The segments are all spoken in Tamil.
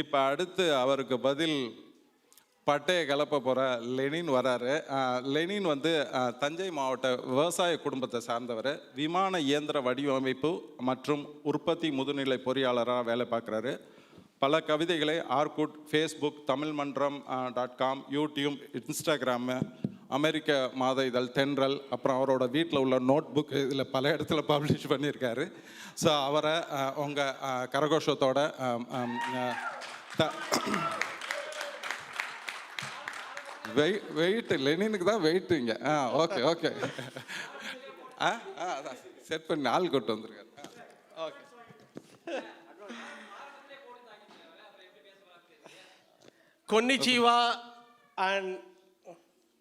இப்போ அடுத்து அவருக்கு பதில் பட்டையை கலப்ப போகிற லெனின் வராரு. லெனின் வந்து தஞ்சை மாவட்ட விவசாய குடும்பத்தை சார்ந்தவர். விமான இயந்திர வடிவமைப்பு மற்றும் உற்பத்தி முதுநிலை பொறியாளராக வேலை பார்க்குறாரு. பல கவிதைகளை Orkut Facebook Tamil Mandram dot com YouTube Instagram அமெரிக்க மாத இதழ் தென்றல் அப்புறம் அவரோட வீட்டில் உள்ள நோட் புக் இதில் பல இடத்துல பப்ளிஷ் பண்ணியிருக்காரு. ஸோ அவரை உங்கள் கரகோஷத்தோட த- வெய் வெயிட்டு லெனினுக்கு தான் வெயிட்டு இங்கே. ஆ ஓகே ஓகே ஆ ஆ அதான். செட் பண்ணி ஆள் கொண்டு வந்திருக்காரு. Okay கொன்னிச்சிவா and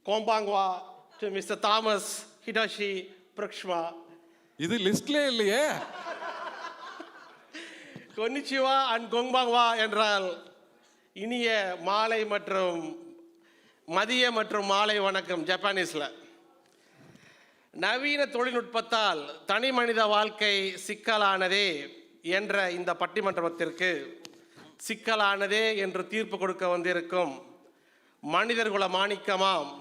Kompangwa to Mr. Thomas Hitashi Prakshma. இது லிஸ்ட்லேயே இல்லையே கொன்னிச்சிவா அண்ட் கொங்பாங்வா என்றால் இனிய மாலை மற்றும் மதிய மற்றும் மாலை வணக்கம் ஜப்பானீஸில் நவீன தொழில்நுட்பத்தால் தனி மனித வாழ்க்கை சிக்கலானதே என்ற இந்த பட்டிமன்றத்திற்கு சிக்கலானதே என்று தீர்ப்பு கொடுக்க வந்திருக்கும் மனிதர்குல மாணிக்கமாம்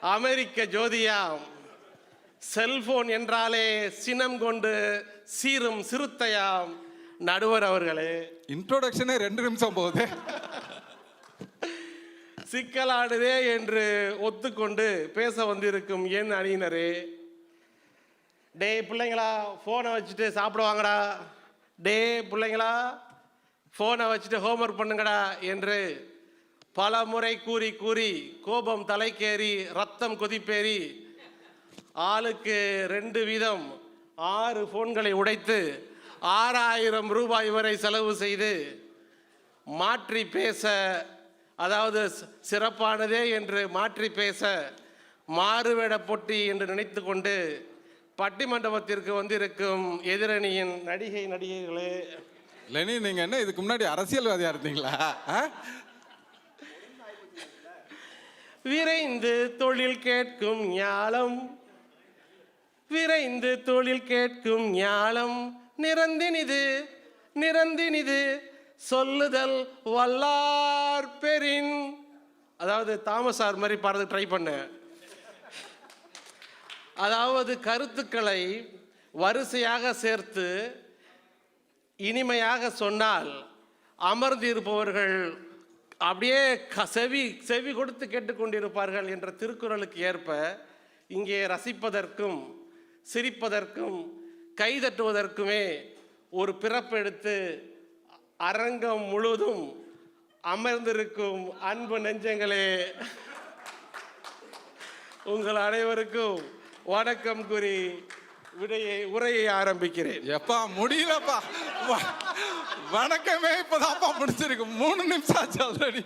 அமெரிக்க ஜோதியாம் செல்போன் என்றாலே சினம் கொண்டு சீரும் சிறுத்தையாம். நடுவர் அவர்களே. இன்ட்ரோடக்ஷனே ரெண்டு நிமிஷம் போகுது. சிக்கலானதே என்று ஒத்துக்கொண்டு பேச வந்திருக்கும் என் அணியினரே. டேய் பிள்ளைங்களா ஃபோனை வச்சுட்டு சாப்பிடுவாங்கடா டேய் பிள்ளைங்களா ஃபோனை வச்சுட்டு ஹோம்ஒர்க் பண்ணுங்கடா என்று பல முறை கூறி கூறி கோபம் தலைக்கேறி ரத்தம் கொதிப்பேறி ஆளுக்கு ரெண்டு வீதம் ஆறு ஃபோன்களை உடைத்து ஆறாயிரம் ரூபாய் வரை செலவு செய்து மாற்றி பேச அதாவது சிறப்பானதே என்று மாற்றி பேச மாறுவேட போட்டி என்று நினைத்து கொண்டு பட்டிமண்டபத்திற்கு வந்திருக்கும் எதிரணியின் நடிகை நடிகைகளே. லெனி நீங்கள் என்ன இதுக்கு முன்னாடி அரசியல்வாதியாக இருந்தீங்களா? ஆ? விரைந்து தொழில் கேட்கும் ஞாலம். விரைந்து தொழில் கேட்கும் ஞாலம். நிறந்தினிது நிறந்தினிது சொல்லுதல் வல்லார் பெரின். அதாவது தாமசார் மாதிரி பாடுறதுக்கு ட்ரை பண்ணேன் அதாவது கருத்துக்களை வரிசையாக சேர்த்து இனிமையாக சொன்னால் அமர்ந்திருப்பவர்கள் அப்படியே க- செவி செவி கொடுத்து கேட்டுக்கொண்டிருப்பார்கள் என்ற திருக்குறளுக்கு ஏற்ப இங்கே ரசிப்பதற்கும் சிரிப்பதற்கும் கைதட்டுவதற்குமே ஒரு பிறப்பெடுத்து அரங்கம் முழுதும் அமர்ந்திருக்கும் அன்பு நெஞ்சங்களே. உங்கள் அனைவருக்கும் வணக்கம் கூறி விடையை உரையை ஆரம்பிக்கிறேன். எப்பா முடியலப்பா. வணக்கமே இப்போதான்ப்பா முடிச்சிருக்கு மூணு நிமிஷம் ஆச்சு ஆல்ரெடி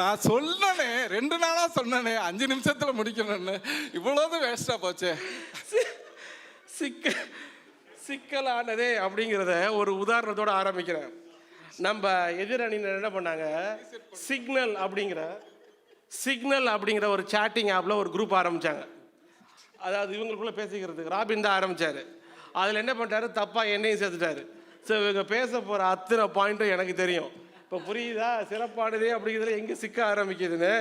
நான் சொன்னனே ரெண்டு நாளாக சொன்னனே அஞ்சு நிமிஷத்தில் முடிக்கணும்னு. இவ்வளோது வேஸ்டா போச்சே. சிக்க சிக்கலானதே அப்படிங்கிறத ஒரு உதாரணத்தோட ஆரம்பிக்கிறேன். நம்ம எதிரணியினர் என்ன பண்ணாங்க? சிக்னல் அப்படிங்கிற சிக்னல் அப்படிங்கிற ஒரு சாட்டிங் ஆப்பில் ஒரு குரூப் ஆரம்பிச்சாங்க. அதாவது இவங்களுக்குள்ளே பேசிக்கிறதுக்கு. ராபின் தான் ஆரம்பிச்சாரு. அதில் என்ன பண்ணிட்டாரு? தப்பாக என்னையும் சேர்த்துட்டாரு. ஸோ இவங்க பேச போகிற அத்தனை பாயிண்ட்டும் எனக்கு தெரியும். இப்போ புரியுதா? சிறப்பானதே அப்படிங்கிறதுல எங்கே சிக்க ஆரம்பிக்குதுன்னு?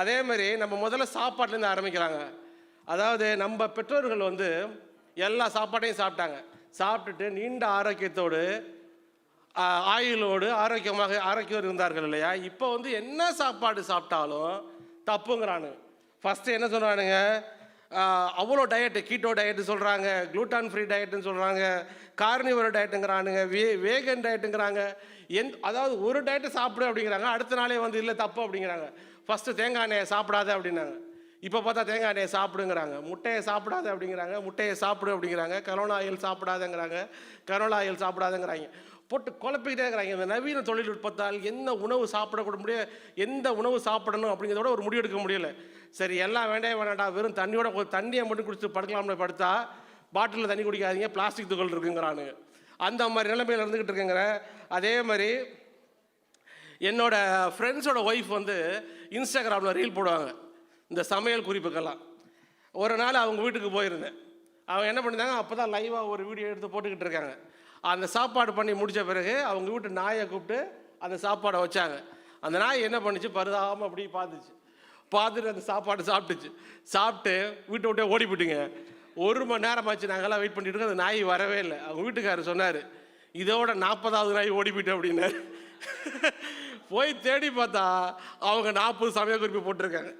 அதே மாதிரி நம்ம முதல்ல சாப்பாட்டுலேருந்து ஆரம்பிக்கிறாங்க அதாவது நம்ம பெற்றோர்கள் வந்து எல்லா சாப்பாட்டையும் சாப்பிட்டாங்க. சாப்பிட்டுட்டு நீண்ட ஆரோக்கியத்தோடு ஆயுளோடு ஆரோக்கியமாக ஆரோக்கியம் இருந்தார்கள் இல்லையா? இப்போ வந்து என்ன சாப்பாடு சாப்பிட்டாலும் தப்புங்கிறானு ஃபஸ்ட்டு என்ன சொல்கிறானுங்க அவ்வளோ டயட்டு கீட்டோ டயட்டு சொல்கிறாங்க குளூட்டான் ஃப்ரீ டயட்டுன்னு சொல்கிறாங்க கார்னிவர டயட்டுங்கிறானுங்க வே வேகன் டயட்டுங்கிறாங்க எந் அதாவது ஒரு டயட்டு சாப்பிடு அப்படிங்கிறாங்க அடுத்த நாளே வந்து இல்லை தப்பு அப்படிங்கிறாங்க. ஃபஸ்ட்டு தேங்காய் எண்ணெயை சாப்பிடாத அப்படின்னாங்க. இப்போ பார்த்தா தேங்காய் எண்ணெயை சாப்பிடுங்கிறாங்க. முட்டையை சாப்பிடாத அப்படிங்கிறாங்க முட்டையை சாப்பிடு அப்படிங்கிறாங்க கரோனா ஆயில் சாப்பிடாதங்கிறாங்க கரோனா ஆயில் சாப்பிடாதங்கிறாங்க. போட்டு குழப்பிக்கிட்டே இருக்கிறாங்க. இந்த நவீன தொழில்நுட்பத்தால் என்ன உணவு சாப்பிடக்கூட முடிய எந்த உணவு சாப்பிடணும் அப்படிங்கிறதோட ஒரு முடிவு எடுக்க முடியல. சரி எல்லாம் வேண்டாம் வேண்டாம் வெறும் தண்ணியோட தண்ணியை மட்டும் குடிச்சு படுக்கலாம்னு படுத்தா பாட்டிலில் தண்ணி குடிக்காதீங்க பிளாஸ்டிக் துகள் இருக்குங்கிறானுங்க அந்த மாதிரி நிலைமையில் இருந்துக்கிட்டு இருக்குங்கிற. அதே மாதிரி என்னோட ஃப்ரெண்ட்ஸோட ஒய்ஃப் வந்து இன்ஸ்டாகிராமில் ரீல் போடுவாங்க. இந்த சமையல் குறிப்புக்கெல்லாம். ஒரு நாள் அவங்க வீட்டுக்கு போயிருந்தேன். அவங்க என்ன பண்ணிருந்தாங்க அப்போ தான் லைவாக ஒரு வீடியோ எடுத்து போட்டுக்கிட்டு இருக்காங்க. அந்த சாப்பாடு பண்ணி முடித்த பிறகு அவங்க வீட்டு நாயை கூப்பிட்டு அந்த சாப்பாடை வச்சாங்க. அந்த நாய் என்ன பண்ணுச்சு? பருதாமல் அப்படியே பார்த்துச்சு பார்த்துட்டு அந்த சாப்பாடு சாப்பிட்டுச்சு. சாப்பிட்டு வீட்டை விட்டே ஓடி போட்டுங்க ஒரு மணி நேரம் ஆச்சு நாங்கள்லாம் வெயிட் பண்ணிட்டு இருக்கோம். அந்த நாய் வரவே இல்லை. அவங்க வீட்டுக்காரர் சொன்னார் இதோட நாற்பதாவது நாய் ஓடி போயிட்டு அப்படின்னாரு. போய் தேடி பார்த்தா அவங்க நாற்பது சமய குறிப்பு போட்டிருக்காங்க.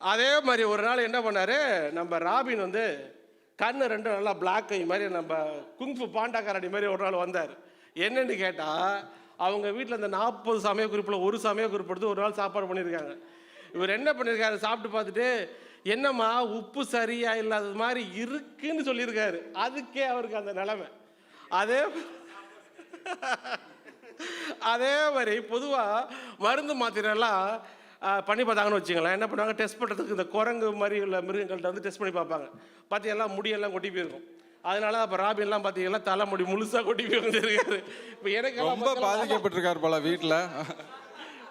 அதே மாதிரி ஒரு நாள் என்ன பண்ணார்? நம்ம ராபின் வந்து கண்ணு ரெண்டும் நல்லா பிளாக் மாதிரி நம்ம குங்ஃபு பாண்டாக்காரடி மாதிரி ஒரு நாள் வந்தார். என்னன்னு கேட்டால் அவங்க வீட்டில் இந்த நாற்பது சமய குறிப்பில் ஒரு சமய குறிப்பிடுத்து ஒரு நாள் சாப்பாடு பண்ணியிருக்காங்க இவர் என்ன பண்ணியிருக்காரு சாப்பிட்டு பார்த்துட்டு என்னம்மா உப்பு சரியா இல்லாதது மாதிரி இருக்குன்னு சொல்லியிருக்காரு. அதுக்கே அவருக்கு அந்த நிலமை. அதே அதே மாதிரி பொதுவாக மருந்து மாத்திரெல்லாம் பண்ணி பார்த்தாங்கன்னு வச்சுங்களேன் என்ன பண்ணுவாங்க? டெஸ்ட் பண்ணுறதுக்கு இந்த குரங்கு மாதிரி உள்ள மிருகங்கள்ட்ட வந்து டெஸ்ட் பண்ணி பார்ப்பாங்க. பார்த்தீங்கன்னா முடியெல்லாம் கொட்டி போயிருக்கும். அதனால அப்போ ராபின்லாம் பார்த்தீங்கன்னா தலைமுடி முழுசாக கொட்டி போய் வந்துருக்காரு இப்போ எனக்கு ரொம்ப பாதிக்கப்பட்டிருக்காரு போல வீட்டில்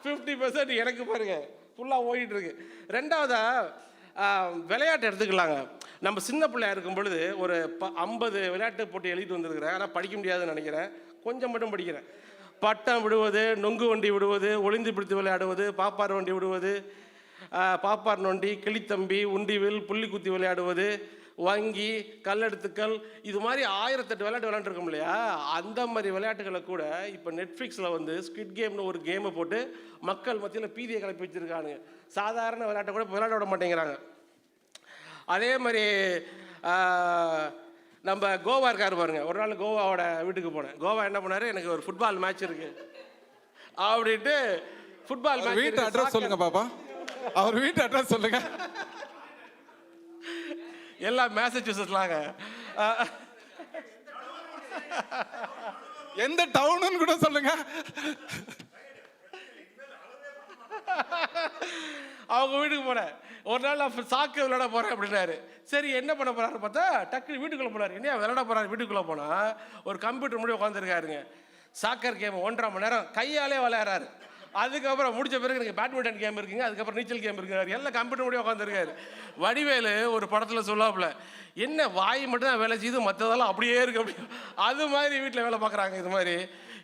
ஃபிஃப்டி பர்சன்ட் எனக்கு பாருங்க. ஃபுல்லாக ஓடிட்டு இருக்கு. ரெண்டாவதா விளையாட்டு எடுத்துக்கலாங்க. நம்ம சின்ன பிள்ளையா இருக்கும் பொழுது ஒரு ப ஐம்பது விளையாட்டு போட்டி எழுதிட்டு வந்திருக்கிறேன். ஆனால் படிக்க முடியாதுன்னு நினைக்கிறேன். கொஞ்சம் மட்டும் படிக்கிறேன். பட்டம் விடுவது நொங்கு வண்டி விடுவது ஒளிந்து பிடித்து விளையாடுவது பாப்பார் வண்டி விடுவது பாப்பார் நொண்டி கிளித்தம்பி உண்டிவில் புள்ளி குத்தி விளையாடுவது வங்கி கல்லெடுத்துக்கள் இது மாதிரி ஆயிரத்தெட்டு விளையாட்டு விளையாண்டுருக்கோம் இல்லையா? அந்த மாதிரி விளையாட்டுகளை கூட இப்போ நெட்ஃப்ளிக்ஸில் வந்து ஸ்குவிட் கேம்னு ஒரு கேமை போட்டு மக்கள் மத்தியில் பீதியை கிளப்பி வச்சுருக்கானுங்க. சாதாரண விளையாட்டை கூட விளையாட விட மாட்டேங்கிறாங்க. அதே மாதிரி நம்ம கோவா இருக்காரு பாருங்க. ஒரு நாள் கோவாவோட வீட்டுக்கு போனேன். கோவா என்ன பண்ணாரு? எனக்கு ஒரு ஃபுட்பால் மேட்ச் இருக்கு. அப்படின்ட்டு ஃபுட்பால் மேட்ச் வீட்டு அட்ரஸ் சொல்லுங்க பாப்பா. அவர் வீட்டு அட்ரஸ் சொல்லுங்க. எல்லாம் மேசச்சூசட்லாங்க எந்த டவுனுன்னு கூட சொல்லுங்க. அவங்க வீட்டுக்கு போனேன். ஒரு நாள் நான் சாக்கு விளையாட போறேன் அப்படின்னாரு. சரி என்ன பண்ண போறாரு பார்த்தா டக்குனு வீட்டுக்குள்ள போனார் என்ன விளையாட போறாரு வீட்டுக்குள்ள போனா? ஒரு கம்ப்யூட்டர் முன்னாடி உட்காந்துருக்காருங்க சாக்கர் கேம் ஒன்றரை மணி நேரம் கையாலே விளையாடுறாரு. அதுக்கப்புறம் முடிச்ச பிறகு எனக்கு பேட்மிண்டன் கேம் இருக்குங்க. அதுக்கப்புறம் நீச்சல் கேம் இருக்குறாரு எல்லாம் கம்ப்யூட்டர் முடிய உட்காந்துருக்காரு வடிவேலு ஒரு படத்தில் சொல்லாப்புல என்ன வாய் மட்டும் தான் வேலை செய்யுது மற்றதெல்லாம் அப்படியே இருக்கு. அப்படி. அது மாதிரி வீட்டில் வேலை பார்க்குறாங்க இது மாதிரி.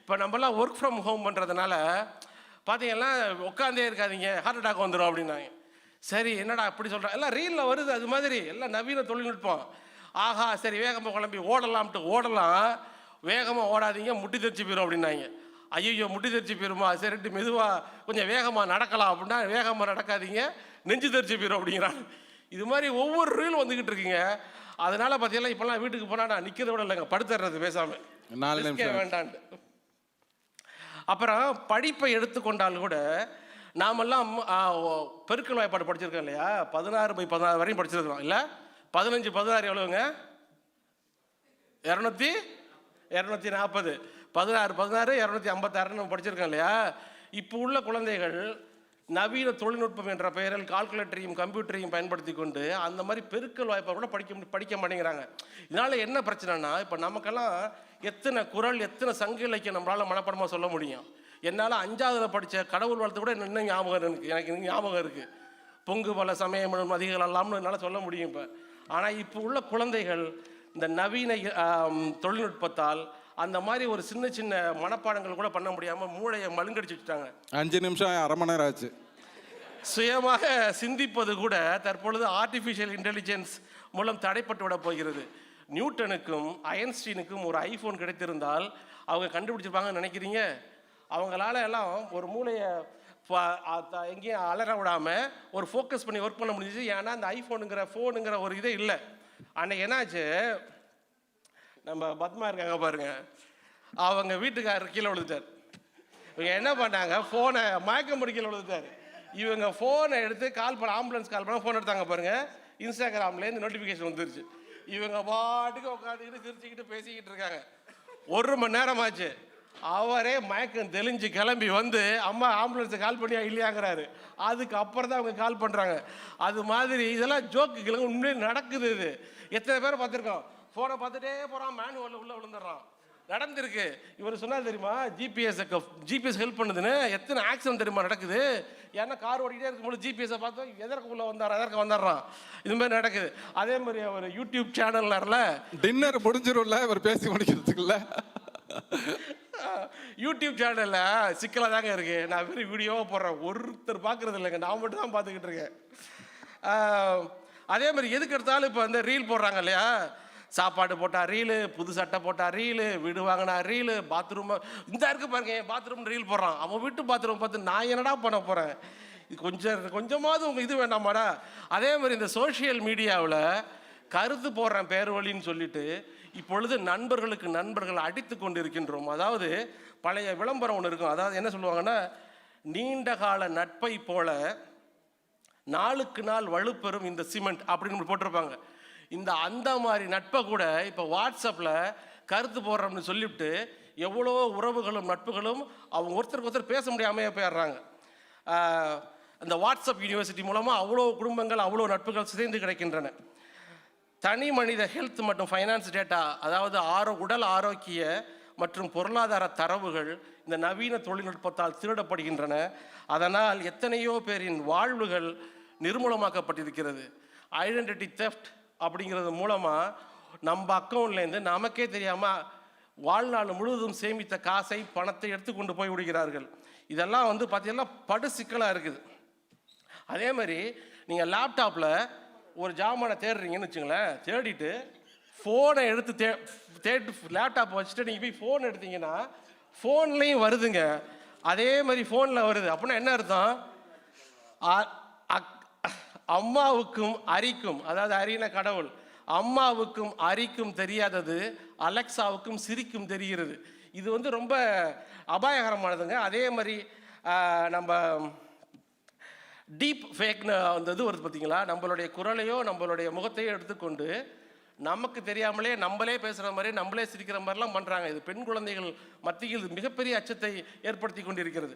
இப்போ நம்மலாம் ஒர்க் ஃப்ரம் ஹோம் பண்ணுறதுனால பார்த்தீங்கன்னா உட்காந்தே இருக்காதிங்க ஹார்ட் அட்டாக் வந்துடும் அப்படின்னாங்க. சரி என்னடா அப்படி சொல்கிறேன் எல்லாம் ரீலில் வருது அது மாதிரி. எல்லாம் நவீன தொழில்நுட்பம். ஆஹா சரி வேகமாக கிளம்பி ஓடலாம்ட்டு ஓடலாம். வேகமாக ஓடாதீங்க முட்டி தெரிச்சு போயிடும் அப்படின்னாங்க. ஐயோ முட்டி தெரிச்சு போயிருமா? சரிட்டு மெதுவாக கொஞ்சம் வேகமாக நடக்கலாம் அப்படின்னா வேகமாக நடக்காதீங்க நெஞ்சு தெரிச்சு போயிடும் அப்படிங்கிறாங்க. இது மாதிரி ஒவ்வொரு ரீல் வந்துக்கிட்டு இருக்குங்க. அதனால பார்த்தீங்கன்னா இப்போல்லாம் வீட்டுக்கு போனால் நான் நிற்கிறத விட இல்லைங்க படுத்துறது பேசாமல் நாலு வேண்டான்ட்டு. அப்புறம் படிப்பை எடுத்துக்கொண்டால் கூட நாமெல்லாம் பெருக்கல் வாய்ப்பாடு படிச்சிருக்கோம் இல்லையா? பதினாறு பை பதினாறு வரையும் படிச்சிருக்கிறோம் இல்லை? பதினஞ்சு பதினாறு எவ்வளவுங்க? இரநூத்தி இரநூத்தி நாற்பது பதினாறு பதினாறு இரநூத்தி ஐம்பத்தாறுன்னு நம்ம படிச்சிருக்கோம் இல்லையா? இப்போ உள்ள குழந்தைகள் நவீன தொழில்நுட்பம் என்ற பெயரில் கால்குலேட்டரையும் கம்ப்யூட்டரையும் பயன்படுத்தி கொண்டு அந்த மாதிரி பெருக்கல் வாய்ப்பாக கூட படிக்க படிக்க மாட்டேங்கிறாங்க. இதனால் என்ன பிரச்சனைனா இப்போ நமக்கெல்லாம் எத்தனை குரல் எத்தனை சங்க இலக்கியம் நம்மளால் மனப்படமாக சொல்ல முடியும்? என்னால் அஞ்சாவதுல படித்த கடவுள் வாழ்த்து கூட இன்னும் ஞாபகம் எனக்கு இன்னும் ஞாபகம் இருக்குது பொங்கு பல சமயம் அதிகள் எல்லாம்னு என்னால் சொல்ல முடியும் இப்போ. ஆனால் இப்போ உள்ள குழந்தைகள் இந்த நவீன தொழில்நுட்பத்தால் அந்த மாதிரி ஒரு சின்ன சின்ன மனப்பாடங்கள் கூட பண்ண முடியாமல் மூளையை மழுங்கடிச்சு வச்சுட்டாங்க. அஞ்சு நிமிஷம் அரை மணி நேரம் ஆச்சு. சுயமாக சிந்திப்பது கூட தற்பொழுது ஆர்டிஃபிஷியல் இன்டெலிஜென்ஸ் மூலம் தடைப்பட்டு விட போகிறது. நியூட்டனுக்கும் அயன்ஸ்டீனுக்கும் ஒரு ஐஃபோன் கிடைத்திருந்தால் அவங்க கண்டுபிடிச்சிருப்பாங்கன்னு நினைக்கிறீங்க? அவங்களால எல்லாம் ஒரு மூளையை த- எங்கேயும் அலற விடாமல் ஒரு ஃபோக்கஸ் பண்ணி ஒர்க் பண்ண முடிஞ்சுச்சு. ஏன்னா அந்த ஐஃபோனுங்கிற ஃபோனுங்கிற ஒரு இதே இல்லை. அன்னைக்கு என்னாச்சு? நம்ம பத்மா இருக்காங்க பாருங்க. அவங்க வீட்டுக்காரர் கீழே விழுந்துட்டார். இவங்க என்ன பண்ணாங்க? ஃபோனை மயக்கம் கீழே விழுதுதாரு இவங்க ஃபோனை எடுத்து கால் பண்ண ஆம்புலன்ஸ் கால் பண்ண ஃபோன் எடுத்தாங்க பாருங்க. இன்ஸ்டாகிராம்லேருந்து நோட்டிஃபிகேஷன் வந்துருச்சு. இவங்க பாட்டுக்கு உட்காந்துக்கிட்டு சிரிச்சுக்கிட்டு பேசிக்கிட்டு இருக்காங்க. ஒரு மணி நேரம் ஆச்சு அவரே மயக்கம் தெளிஞ்சு கிளம்பி வந்து அம்மா ஆம்புலன்ஸை கால் பண்ணியா இல்லையாங்கிறாரு. அதுக்கு அப்புறம் தான் அவங்க கால் பண்ணுறாங்க அது மாதிரி இதெல்லாம் ஜோக்குகளுங்க உண்மையிலே நடக்குது இது. எத்தனை பேர் பார்த்துருக்கோம்? ஃபோனை பார்த்துட்டே போகிறான் மேனுவலில் உள்ளே விழுந்துடுறான். நடந்திருக்கு. இவர் சொன்னார் தெரியுமா? ஜிபிஎஸ் ஜிபிஎஸ் ஹெல்ப் பண்ணுதுன்னு. எத்தனை ஆக்சிடென்ட் தெரியுமா நடக்குது? ஏன்னா கார் ஓடிக்கிட்டே இருக்கும்போது ஜிபிஎஸை எதற்கு உள்ளே வந்தார்? எதற்கு வந்துடுறான் இது மாதிரி நடக்குது. அதே மாதிரி அவர் யூடியூப் சேனல்ல டின்னர் முடிஞ்சிரும்ல இவர் பேசி முடிக்கிறதுக்குல்ல யூடியூப் சேனலில் சிக்கலாக தாங்க இருக்கு. நான் வெறும் வீடியோவாக போடுறேன். ஒருத்தர் பார்க்குறது இல்லைங்க. நான் மட்டும் தான் பார்த்துக்கிட்டு இருக்கேன். அதே மாதிரி எதுக்கு எடுத்தாலும் இப்போ வந்து ரீல் போடுறாங்க இல்லையா? சாப்பாடு போட்டால் ரீலு புது சட்டை போட்டால் ரீலு வீடு வாங்கினா ரீலு பாத்ரூம் இந்த இருக்கு பாருங்க. என் பாத்ரூம் ரீல் போடுறான். அவன் வீட்டு பாத்ரூம் பார்த்து நான் என்னடா பண்ண போகிறேன் இது கொஞ்சம் கொஞ்சமாவது உங்கள் இது வேண்டாமாடா. அதே மாதிரி இந்த சோஷியல் மீடியாவில் கருத்து போடுறேன் பேர் வழின்னு சொல்லிட்டு இப்பொழுது நண்பர்களுக்கு நண்பர்கள் அடித்து கொண்டு இருக்கின்றோம் அதாவது பழைய விளம்பரம் ஒன்று இருக்கும். அதாவது என்ன சொல்லுவாங்கன்னா நீண்ட கால நட்பை போல நாளுக்கு நாள் வலுப்பெறும் இந்த சிமெண்ட் அப்படின்னு போட்டிருப்பாங்க. இந்த அந்த மாதிரி நட்பை கூட இப்போ வாட்ஸ்அப்பில் கருத்து போடுறோம்னு சொல்லிவிட்டு எவ்வளோ உறவுகளும் நட்புகளும் அவங்க ஒருத்தருக்கு ஒருத்தர் பேச முடியாமையே போயிடுறாங்க. அந்த வாட்ஸ்அப் யூனிவர்சிட்டி மூலமாக அவ்வளோ குடும்பங்கள் அவ்வளோ நட்புகள் சிதைந்து கிடைக்கின்றன. தனி மனித ஹெல்த் மற்றும் ஃபைனான்ஸ் டேட்டா அதாவது ஆரோ உடல் ஆரோக்கிய மற்றும் பொருளாதார தரவுகள் இந்த நவீன தொழில்நுட்பத்தால் திருடப்படுகின்றன. அதனால் எத்தனையோ பேரின் வாழ்வுகள் நிர்மூலமாக்கப்பட்டிருக்கிறது. ஐடென்டிட்டி தெஃப்ட் அப்படிங்கிறது மூலமாக நம்ம அக்கௌண்ட்லேருந்து நமக்கே தெரியாமல் வாழ்நாள் முழுவதும் சேமித்த காசை பணத்தை எடுத்துக்கொண்டு போய் விடுகிறார்கள். இதெல்லாம் வந்து பார்த்தீங்கன்னா படு சிக்கலாக இருக்குது. அதே மாதிரி நீங்கள் லேப்டாப்பில் ஒரு ஜாமானை தேடுறீங்கன்னு வச்சுங்களேன் தேடிட்டு ஃபோனை எடுத்து தே தேட்டு லேப்டாப் வச்சுட்டு நீங்கள் போய் ஃபோன் எடுத்தீங்கன்னா ஃபோன்லேயும் வருதுங்க. அதே மாதிரி ஃபோனில் வருது. அப்படின்னா என்ன அர்த்தம்? அக்- அம்மாவுக்கும் அரிக்கும். அதாவது அரின கடவுள். அம்மாவுக்கும் அரிக்கும் தெரியாதது அலெக்சாவுக்கும் சிரிக்கும் தெரிகிறது. இது வந்து ரொம்ப அபாயகரமானதுங்க. அதே மாதிரி நம்ம டீப் ஃபேக்னு அந்த இது வருது பார்த்தீங்களா நம்மளுடைய குரலையோ நம்மளுடைய முகத்தையோ எடுத்துக்கொண்டு நமக்கு தெரியாமலே நம்மளே பேசுகிற மாதிரி நம்மளே சிரிக்கிற மாதிரிலாம் பண்ணுறாங்க இது பெண் குழந்தைகள் மத்தியில் மிகப்பெரிய அச்சத்தை ஏற்படுத்தி கொண்டிருக்கிறது.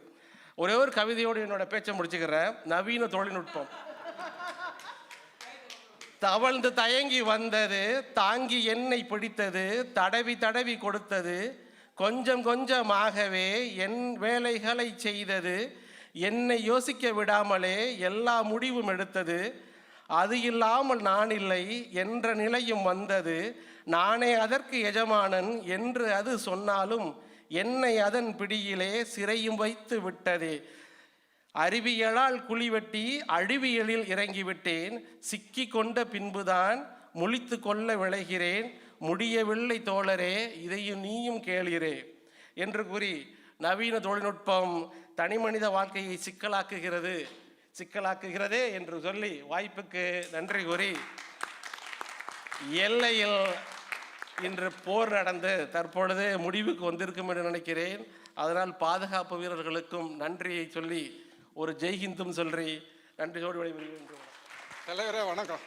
ஒரே ஒரு கவிதையோடு என்னோட பேச்சை முடிச்சுக்கிறேன். நவீன தொழில்நுட்பம். தவழ்ந்து தயங்கி வந்தது தாங்கி என்னை பிடித்தது தடவி தடவி கொடுத்தது கொஞ்சம் கொஞ்சமாகவே என் வேலைகளை செய்தது என்னை யோசிக்க விடாமலே எல்லா முடிவும் எடுத்தது. அது இல்லாமல் நான் இல்லை என்ற நிலையும் வந்தது. நானே அதற்கு எஜமானன் என்று அது சொன்னாலும் என்னை அதன் பிடியிலே சிறையும் வைத்து விட்டது. அறிவியலால் குழிவெட்டி அழிவியலில் இறங்கிவிட்டேன். சிக்கி கொண்ட பின்புதான் முழித்து கொள்ள விளைகிறேன். முடியவில்லை தோழரே இதையும் நீயும் கேளீரே என்று கூறி நவீன தொழில்நுட்பம் தனி மனித வாழ்க்கையை சிக்கலாக்குகிறது. சிக்கலாக்குகிறதே என்று சொல்லி வாய்ப்புக்கு நன்றி கூறி எல்லையில் இன்று போர் நடந்து தற்பொழுது முடிவுக்கு வந்திருக்கும் என்று நினைக்கிறேன். அதனால் பாதுகாப்பு வீரர்களுக்கும் நன்றியை சொல்லி ஒரு ஜெய்ஹிந்தும் சொல்லி நன்றியோடு விடைபெறுகின்றோம். தலைவரே வணக்கம்.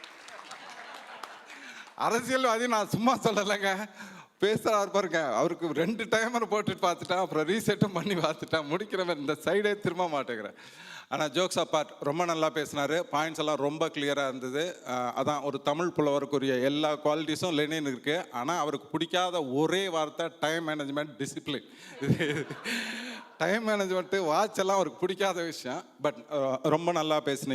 அரசியல்வாதி நான் சும்மா சொல்லலைங்க. பேசுகிறார் பாருங்க. அவருக்கு ரெண்டு டைமர் போட்டுட்டு பார்த்துட்டேன் அப்புறம் ரீசெட்டும் பண்ணி பார்த்துட்டேன் முடிக்கிறவன் இந்த சைடே திரும்ப மாட்டேங்கிறேன் ஆனால் ஜோக்ஸ் அப்பார்ட் ரொம்ப நல்லா பேசினார். பாயிண்ட்ஸ் எல்லாம் ரொம்ப கிளியராக இருந்தது. அதான் ஒரு தமிழ் புலவருக்குரிய எல்லா குவாலிட்டிஸும் லெனின் இருக்குது ஆனால் அவருக்கு பிடிக்காத ஒரே வார்த்தை time management discipline time management watch எல்லாம் அவருக்கு பிடிக்காத விஷயம். பட் ரொம்ப நல்லா பேசுனீங்க.